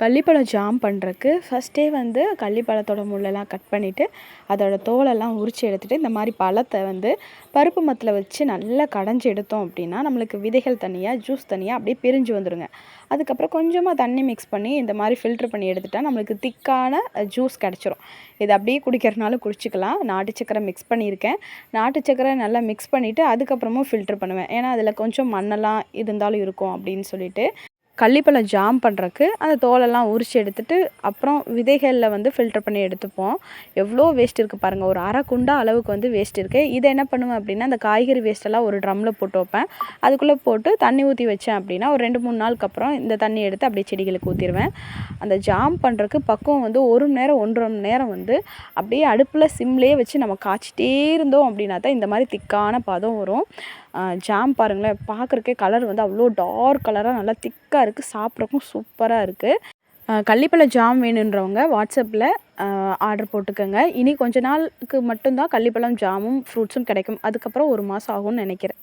கள்ளிப்பழம் jam பண்ணுறக்கு ஃபஸ்ட்டே வந்து கள்ளிப்பழத்தோட முள்ளெல்லாம் கட் பண்ணிவிட்டு அதோட தோலெல்லாம் உரித்து எடுத்துகிட்டு இந்த மாதிரி பழத்தை வந்து பருப்பு மத்தில் வச்சு நல்லா கடைஞ்சி எடுத்தோம் அப்படின்னா நம்மளுக்கு விதைகள் தனியாக ஜூஸ் தனியாக அப்படியே பிரிஞ்சு வந்துடுங்க அதுக்கப்புறம் கொஞ்சமாக தண்ணி மிக்ஸ் பண்ணி இந்த மாதிரி ஃபில்ட்ரு பண்ணி எடுத்துட்டால் நம்மளுக்கு திக்கான ஜூஸ் கிடச்சிரும். இது அப்படியே குடிக்கிறனாலும் குடிச்சிக்கலாம். நாட்டு சக்கரை மிக்ஸ் பண்ணியிருக்கேன். நாட்டு சக்கரை நல்லா மிக்ஸ் பண்ணிவிட்டு அதுக்கப்புறமும் ஃபில்ட்ரு பண்ணுவேன். ஏன்னா அதில் கொஞ்சம் மண்ணெல்லாம் இருந்தாலும் இருக்கும் அப்படின்னு சொல்லிட்டு கள்ளிப்பழம் ஜாம் பண்ணுறக்கு அந்த தோலெல்லாம் உரித்து எடுத்துட்டு அப்புறம் விதைகளில் வந்து ஃபில்டர் பண்ணி எடுத்துப்போம். எவ்வளோ வேஸ்ட் இருக்குது பாருங்கள் ஒரு அரை குண்டா அளவுக்கு வந்து வேஸ்ட் இருக்குது இதை என்ன பண்ணுவேன் அப்படின்னா அந்த காய்கறி வேஸ்ட்டெல்லாம் ஒரு ட்ரம்மில் போட்டு வைப்பேன். அதுக்குள்ளே போட்டு தண்ணி ஊற்றி வச்சேன் அப்படின்னா ஒரு ரெண்டு மூணு நாளுக்கு அப்புறம் இந்த தண்ணி எடுத்து அப்படியே செடிகளுக்கு ஊற்றிடுவேன் அந்த ஜாம் பண்ணுறக்கு பக்குவம் வந்து ஒரு மணி நேரம் ஒன்றரை மணி நேரம் வந்து அப்படியே அடுப்பில் சிம்லேயே வச்சு நம்ம காய்ச்சிட்டே இருந்தோம் அப்படின்னா தான் இந்த மாதிரி திக்கான பதம் வரும். ஜாம் பாருங்களேன். பார்க்குறக்கே கலர் வந்து அவ்வளோ டார்க் கலராக நல்லா திக்காக இருக்குது சாப்பிட்றக்கும் சூப்பராக இருக்குது கள்ளிப்பழ ஜாம் வேணுன்றவங்க வாட்ஸ்அப்பில் ஆர்டர் போட்டுக்கோங்க. இனி கொஞ்ச நாளுக்கு மட்டும்தான் கள்ளிப்பழம் ஜாமும் ஃப்ரூட்ஸும் கிடைக்கும். அதுக்கப்புறம் ஒரு மாதம் ஆகும்னு நினைக்கிறேன்.